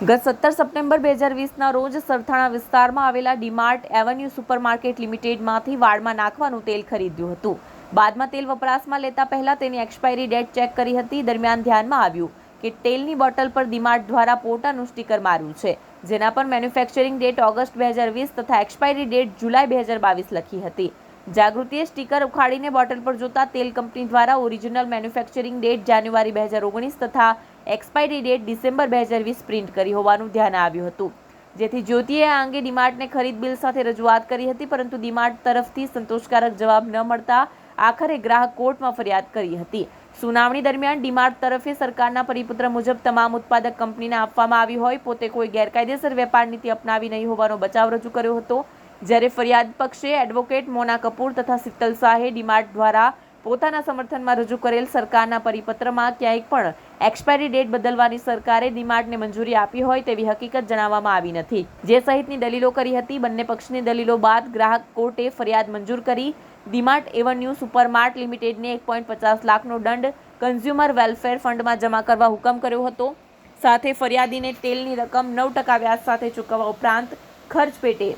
ગત સત્તર સપ્ટેમ્બર બે હજાર વીસના રોજ સરથાણા વિસ્તારમાં આવેલા ડીમાર્ટ એવન્યુ સુપરમાર્કેટ લિમિટેડમાંથી વાળમાં નાખવાનું તેલ ખરીદ્યું હતું. બાદમાં તેલ વપરાશમાં લેતા પહેલા તેની એક્સપાયરી ડેટ ચેક કરી હતી. દરમિયાન ધ્યાનમાં આવ્યું કે તેલની બોટલ પર ડીમાર્ટ દ્વારા પોતાનું સ્ટીકર માર્યું છે, જેના પર મેન્યુફેક્ચરિંગ ડેટ ઓગસ્ટ બે હજાર વીસ તથા એક્સપાયરી ડેટ જુલાઈ બે હજાર બાવીસ લખી હતી. જાગૃતિએ સ્ટીકર ઉખાડીને બોટલ પર જોતા તેલ કંપની દ્વારા ઓરિજિનલ મેન્યુફેક્ચરિંગ ડેટ જાન્યુઆરી બે હજાર ઓગણીસ તથા એક્સપાયરી ડેટ ડિસેમ્બર બે હજાર વીસ પ્રિન્ટ કરી હોવાનું ધ્યાન આવ્યું હતું. જેથી જ્યોતિએ આ અંગે ડીમાર્ટને ખરીદ બિલ સાથે રજૂઆત કરી હતી, પરંતુ ડીમાર્ટ તરફથી સંતોષકારક જવાબ ન મળતા આખરે ગ્રાહક કોર્ટમાં ફરિયાદ કરી હતી. સુનાવણી દરમિયાન ડીમાર્ટ તરફે સરકારના પરિપત્ર મુજબ તમામ ઉત્પાદક કંપનીને આપવામાં આવી હોય, પોતે કોઈ ગેરકાયદેસર વેપાર નીતિ અપનાવી નહીં હોવાનો બચાવ રજૂ કર્યો હતો. જ્યારે ફરિયાદ પક્ષે એડવોકેટ મોના કપૂર તથા શીતલ શાહે ડીમાર્ટ દ્વારા પોતાના સમર્થનમાં રજૂ કરેલ સરકારના પરિપત્રમાં ક્યાંય પણ એક્સપાયરી ડેટ બદલવાની સરકારે ડીમાર્ટને મંજૂરી આપી હોય તેવી હકીકત જણાવવામાં આવી નથી. જે સહિતની દલીલો કરી હતી, બંને પક્ષની દલીલો બાદ ગ્રાહક કોર્ટે ફરિયાદ મંજૂર કરી. ડીમાર્ટ એવન્યુ સુપરમાર્ટ લિમિટેડને એક પોઈન્ટ પચાસ લાખનો દંડ કન્ઝ્યુમર વેલફેર ફંડમાં જમા કરવા હુકમ કર્યો હતો. સાથે ફરિયાદીને તેલની રકમ નવ ટકા વ્યાજ સાથે ચૂકવવા ઉપરાંત ખર્ચ પેટે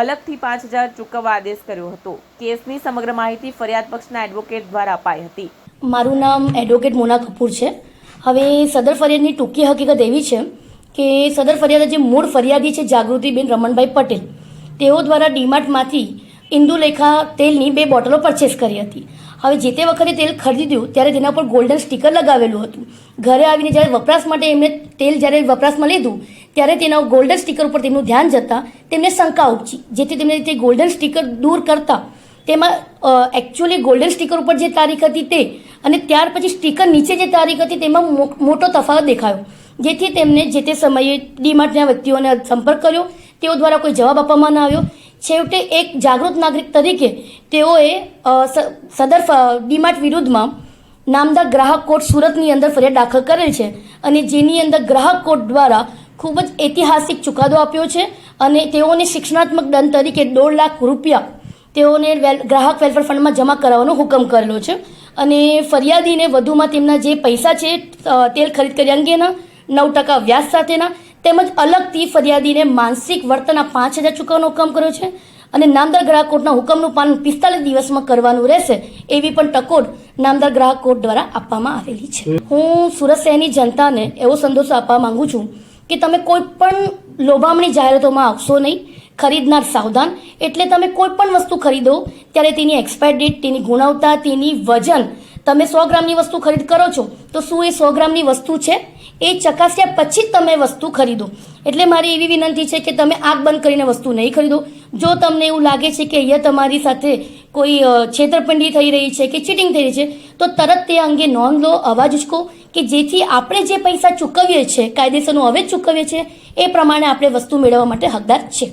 અલગથી પાંચ હજાર ચૂકવવા આદેશ કર્યો હતો. કેસની સમગ્ર માહિતી ફરિયાદ પક્ષના એડવોકેટ દ્વારા અપાઈ હતી. મારું નામ એડવોકેટ મોના કપૂર છે. હવે સદર ફરિયાદની ટૂંકી હકીકત એવી છે કે સદર ફરિયાદ જે મૂળ ફરિયાદી છે જાગૃતિબેન રમણભાઈ પટેલ, તેઓ દ્વારા ડીમાર્ટમાંથી ઇન્દુલેખા તેલની બે બોટલો પરચેસ કરી હતી. હવે જે તે વખતે તેલ ખરીદ્યું ત્યારે તેના પર ગોલ્ડન સ્ટીકર લગાવેલું હતું. ઘરે આવીને જ્યારે વપરાશ માટે એમણે તેલ જ્યારે વપરાશમાં લીધું ત્યારે તેના ગોલ્ડન સ્ટીકર ઉપર તેમનું ધ્યાન જતાં તેમને શંકા ઉપજી. જેથી તેમને તે ગોલ્ડન સ્ટીકર દૂર કરતા તેમાં એકચ્યુઅલી ગોલ્ડન સ્ટીકર ઉપર જે તારીખ હતી તે અને ત્યાર પછી સ્ટીકર નીચે જે તારીખ હતી તેમાં મોટો તફાવત દેખાયો. જેથી તેમને જે તે સમયે ડીમાર્ટના વ્યક્તિઓને સંપર્ક કર્યો. તેઓ દ્વારા કોઈ જવાબ આપવામાં ન આવ્યો. છેવટે એક જાગૃત નાગરિક તરીકે તેઓએ સદર ડીમાર્ટ વિરુદ્ધમાં નામદાર ગ્રાહક કોર્ટ સુરતની અંદર ફરિયાદ દાખલ કરેલ છે અને જેની અંદર ગ્રાહક કોર્ટ દ્વારા ખૂબ જ ઐતિહાસિક ચુકાદો આપ્યો છે અને તેઓને શિક્ષણાત્મક દંડ તરીકે દોઢ લાખ રૂપિયા તેઓને વેલ, ગ્રાહક વેલફેર ફંડમાં જમા કરાવવાનો હુકમ કરેલો છે. અને ફરિયાદીને વધુમાં તેમના જે પૈસા છે તેલ ખરીદ કરી અંગેના નવ ટકા વ્યાજ સાથેના તેમજ અલગથી ફરિયાદીને માનસિક વર્તનના પાંચ હજાર ચૂકવવાનો હુકમ કર્યો છે અને નામદાર ગ્રાહક કોર્ટના હુકમનું પાલન પિસ્તાલીસ દિવસમાં કરવાનું રહેશે એવી પણ ટકોર નામદાર ગ્રાહક કોર્ટ દ્વારા આપવામાં આવેલી છે. હું સુરત શહેરની જનતાને એવો સંદેશો આપવા માંગુ છું કે તમે કોઈ પણ લોભામણી જાહેરાતોમાં આવશો નહીં, ખરીદનાર સાવધાન. એટલે તમે કોઈ પણ વસ્તુ ખરીદો, ત્યારે તેની એક્સપાયર ડેટ તેની ગુણવત્તા, તેની વજન તમે સો ગ્રામની વસ્તુ ખરીદ કરો છો, તો શું એ સો ગ્રામની વસ્તુ છે? એ ચકાસ્યા પછી જ તમે વસ્તુ ખરીદો. એટલે મારી એવી વિનંતી છે કે તમે આંખ બંધ કરીને વસ્તુ નહીં ખરીદો. જો તમને એવું લાગે છે કે અહીંયા તમારી સાથે કોઈ છેતરપિંડી થઈ રહી છે કે ચીટિંગ થઈ રહી છે, તો તરત તે અંગે નોંધ લો, અવાજ ઉચકો. કે જેથી આપણે જે પૈસા ચૂકવીએ છીએ, કાયદેસરનું હવે ચૂકવીએ છીએ, એ પ્રમાણે આપણે વસ્તુ મેળવવા માટે હકદાર છે